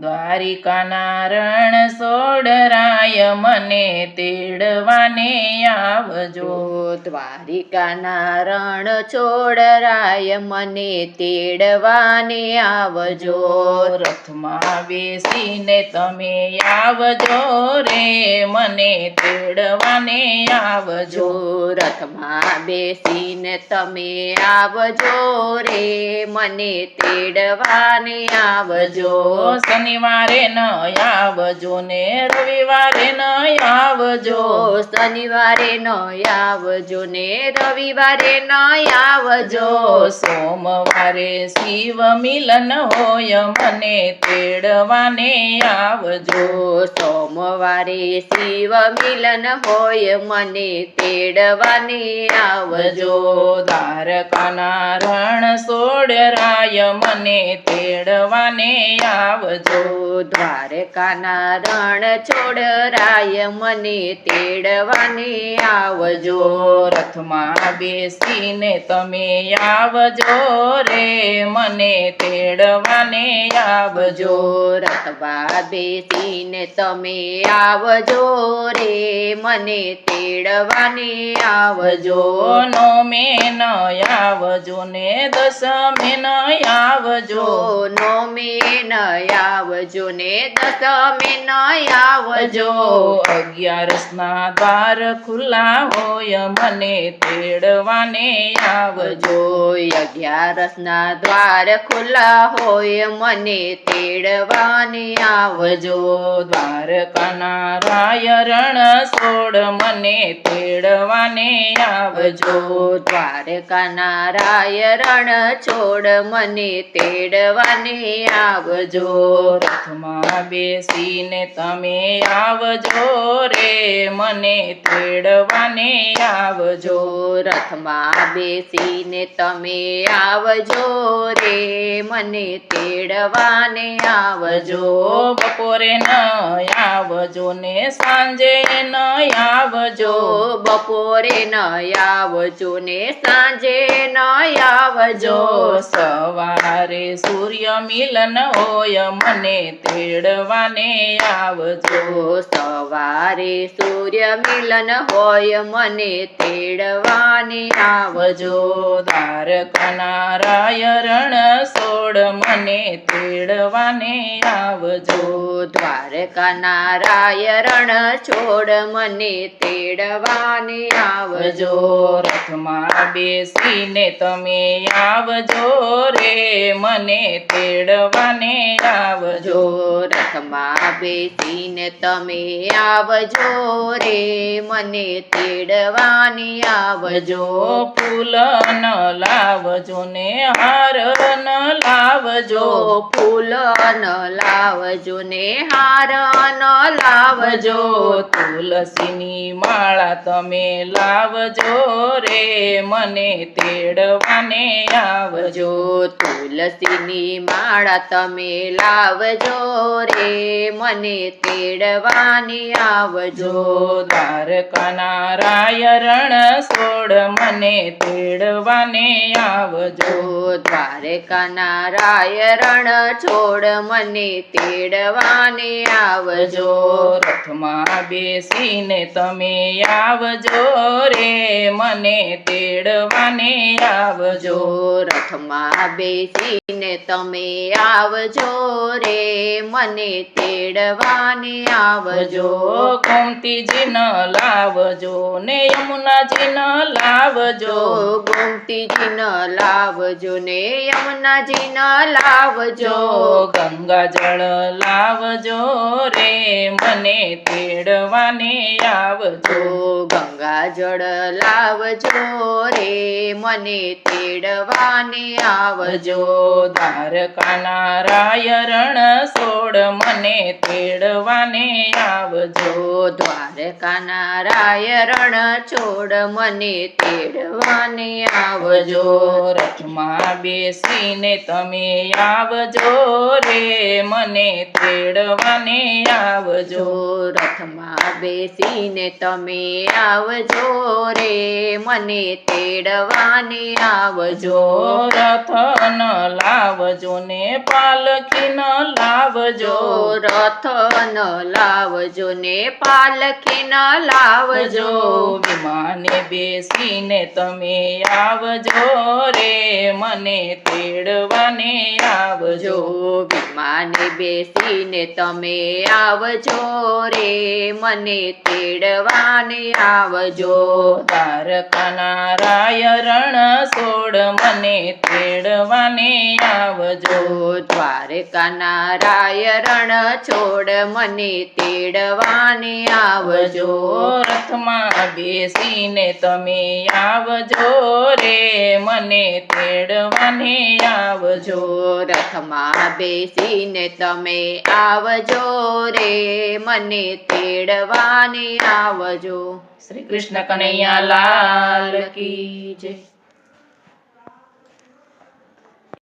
દ્વારિકાના રણ સોડરાય મને તેડવાને આવજો. દ્વારિકા દ્વારિકાના રણ છોડરાય મને તેડવાને આવજો. રથમાં બેસીને તમે આવજો રે મને તેડવાને આવજો. રથમાં બેસીને તમે આવજો રે મને તેડવાને આવજો. શનિવારે ન આવજો ને રવિવારે ન આવજો. શનિવારે ન આવજો ને રવિવારે ન આવજો. સોમવારે શિવ મિલન હોય મને તેડવાને આવજો. સોમવારે શિવ મિલન હોય મને તેડવાને આવજો. દ્વારકાના રણ સોડરાય મને તેડવાને આવજો. જો દ્વારકાના રણ છોડરાય મને તેડવાને આવજો. રથમાં બેસીને તમે આવજો રે, મને તેડવાને આવજો. રથમાં બેસીને તમે આવજો રે, મને તેડવાને આવજો. નો મેં આવજો ને દસમે ન આવજો. નો મે ન આવજો ને દસમે ન આવજો. અગિયારસ ના દ્વાર ખુલ્લા હોય મને તેડવાને આવજો. અગિયારસના અગિયારસ ના દ્વાર ખુલ્લા હોય મને તેડવાને આવજો. દ્વારકાના રાય રણ છોડ મને તેડવાને આવજો. દ્વારકાના રાય રણ છોડ મને તેડવાને આવજો. રથમાં બેસીને તમે આવજો રે મને તેડવાને આવજો. રથમાં બેસીને તમે આવજો રે મને તેડવાને આવજો. બપોરે ન આવજો ને સાંજે ન આવજો. બપોરે ન આવજો ને સાંજે ન આવજો. સવારે સૂર્ય મિલન હોય મને તેડવાને આવજો. સવારે સૂર્ય મિલન હોય મને તેડવાને આવજો. દ્વારકાના રાય સોડ મને તેડવાને આવજો. દ્વારકાના રાય છોડ મને તેડવાને આવજો. રથમાં બેસીને તમે આવજો રે મને તેડવાને આવજો રથમાં બેસીને તમે આવજો રે મને તેડવાની આવજો. ફૂલ ન લાવજો ને હાર ન લાવજો. ફૂલ ન લાવજો ને હાર ન લાવજો. તુલસીની માળા તમે લાવજો રે મને તેડવાને આવજો. તુલસીની માળા તમે લાવજો રે મને તેડવાની આવજો. દ્વારકાના રાય રણ સોડ મને તેડવાને આવજો. દ્વારકાના રાય રણ છોડ મને તેડવાને આવજો. રથમાં બેસીને તમે આવજો રે મને તેડવાને આવજો. રથમાં બેસીને તમે આવજો રે. મને તેડવાને આવજો. આવજો ગોમતીજી ન લાવજો ને યમુનાજી ન લાવજો. જો ગોમતીજી ન લાવજો ને યમુનાજી ન લાવજો ગંગાજળ લાવજો રે મને તેડવાને આવજો. ગંગાજળ લાવજો રે મને તેડવાને આવજો. દ્વારકા દ્વારકાના રાય છોડ મને તેડવાને આવજો. દ્વારકાના રાય રણ છોડ મને તેડવાને આવજો. રથમાં બેસીને તમે આવજો રે મને તેડવાને આવજો. રથમાં બેસીને તમે આવજો રે મને તેડવાને આવજો. રથ ન લાવજો ને પાલખી ન લાવજો. રથ ન લાવજો ને પાલખી ન લાવજો. વિમાને બેસીને તમે આવજો રે મને તેડવાને આવજો. વિમાને બેસીને તમે આવજો રે મને તેડવાને આવજો. દ્વારકાના રાય રણ સોડ મને તેડવાને આવજો. દ્વારકાના રાય રણ છોડ મને તેડવાને આવજો આવજો. રથમાં બેસીને તમે આવજો રે મને તેડવાને આવજો. રથમાં બેસીને તમે આવજો રે મને તેડવાને આવજો. શ્રી કૃષ્ણ કનૈયા લાલ કી જય.